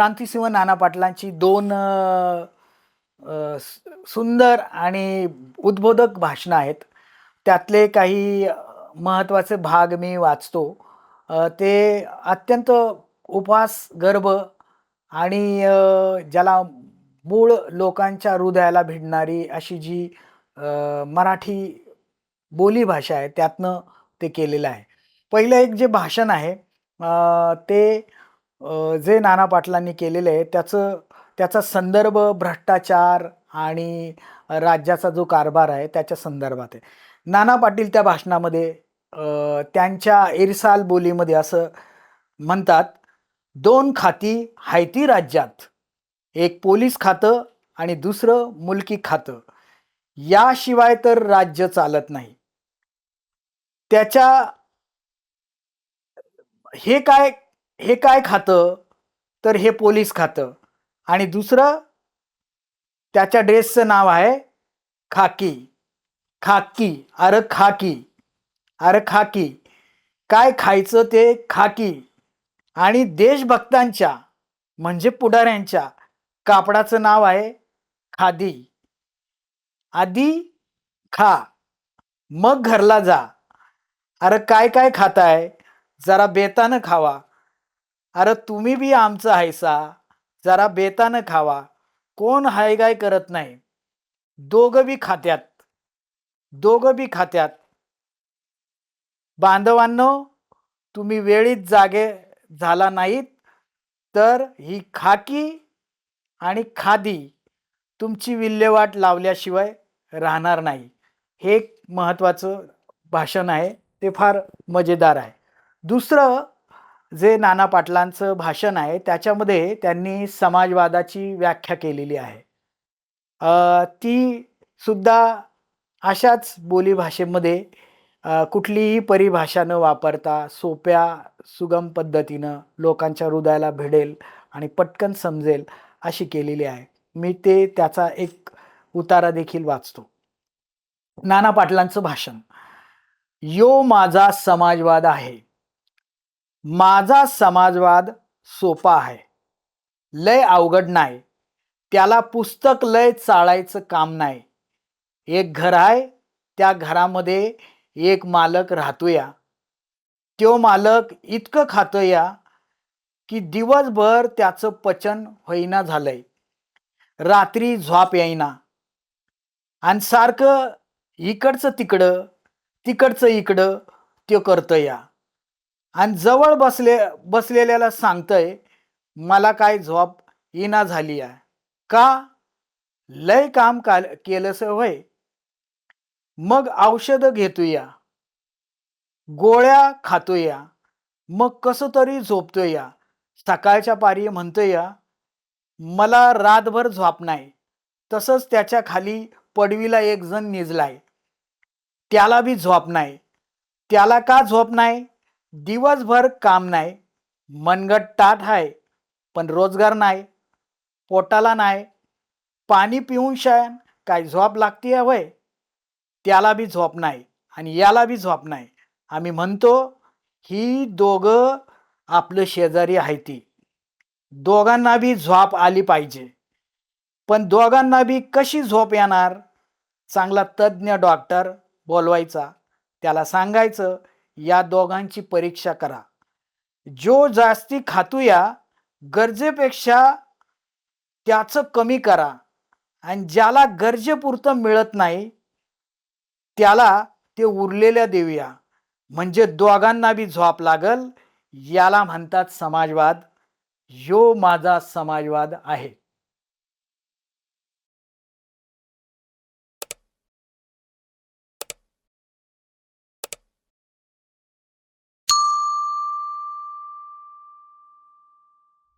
क्रांतिसिंह नाना पाटलांची दोन सुंदर आणि उद्बोधक भाषणं आहेत. त्यातले काही महत्त्वाचे भाग मी वाचतो. ते अत्यंत उपास गर्भ आणि ज्याला मूळ लोकांच्या हृदयाला भिडणारी अशी जी मराठी बोलीभाषा आहे त्यातनं ते केलेलं आहे. पहिलं एक जे भाषण आहे ते जे नाना पाटलांनी केलेलं आहे त्याचं त्याचा संदर्भ भ्रष्टाचार आणि राज्याचा जो कारभार आहे त्याच्या संदर्भात आहे. नाना पाटील त्या भाषणामध्ये त्यांच्या इरसाल बोलीमध्ये असं म्हणतात दोन खाती हायती राज्यात एक पोलीस खातं आणि दुसरं मुलकी खातं. याशिवाय तर राज्य चालत नाही. त्याच्या हे काय हे काय खातं? तर हे पोलीस खातं. आणि दुसरं त्याच्या ड्रेसचं नाव आहे खाकी. खाकी. अरे खाकी. अरे खाकी. काय खायचं ते खाकी. आणि देशभक्तांच्या म्हणजे पुढाऱ्यांच्या कापडाचं नाव आहे खादी. आधी खा. मग घरला जा. अरे काय काय खाताय? जरा बेतानं खावा. अरे तुम्ही बी आमचं हायसा. जरा बेतानं खावा. कोण हायगाय करत नाही. दोघं बी खात्यात. दोघं बी खात्यात. बांधवांनो तुम्ही वेळीच जागे झाला नाहीत तर ही खाकी आणि खादी तुमची विल्हेवाट लावल्याशिवाय राहणार नाही. हे एक महत्त्वाचं भाषण आहे. ते फार मजेदार आहे. दुसरं जे नाना पाटलांचं भाषण आहे त्याच्यामध्ये त्यांनी समाजवादाची व्याख्या केलेली आहे. ती सुद्धा अशाच बोलीभाषेमध्ये कुठलीही परिभाषा न वापरता सोप्या सुगम पद्धतीनं लोकांच्या हृदयाला भिडेल आणि पटकन समजेल अशी केलेली आहे. मी ते त्याचा एक उतारा देखील वाचतो. नाना पाटलांचं भाषण. यो माझा समाजवाद आहे. माझा समाजवाद सोपा आहे. लय अवघड नाही. त्याला पुस्तक लय चाळायचं काम नाही. एक घर आहे त्या घरामध्ये एक मालक राहतोया. तो मालक इतकं खातोया की दिवसभर त्याचं पचन होईना झालंय. रात्री झोप येईना. आणि सारखं इकडचं तिकडं तिकडचं इकडं त्यो करतं या आणि जवळ बसले बसलेल्याला सांगतंय मला काय झोप इना झाली आहे. का? लय काम काल केलंस होय. मग औषधं घेतोया. गोळ्या खातोया. मग कसं तरी झोपतोया. सकाळच्या पारी म्हणतोया मला रातभर झोप नाही. तसंच त्याच्याखाली पडवीला एक जण निजलाय. त्याला बी झोप नाही. त्याला का झोप नाही? दिवसभर काम नाही मनगट ताट आहे पण रोजगार नाही पोटाला नाही पाणी पिऊन शायन काय झोप लागते वय त्याला बी झोप नाही आणि याला बी झोप नाही. आम्ही म्हणतो ही दोघं आपलं शेजारी आहे ती दोघांना बी झोप आली पाहिजे. पण दोघांना बी कशी झोप येणार? चांगला तज्ज्ञ डॉक्टर बोलवायचा त्याला सांगायचं या दोघांची परीक्षा करा. जो जास्ती खातूया गरजेपेक्षा त्याचं कमी करा. आणि ज्याला गरजेपुरतं मिळत नाही त्याला ते उरलेल्या देऊया. म्हणजे दोघांना बी झोप लागल. याला म्हणतात समाजवाद. यो माझा समाजवाद आहे.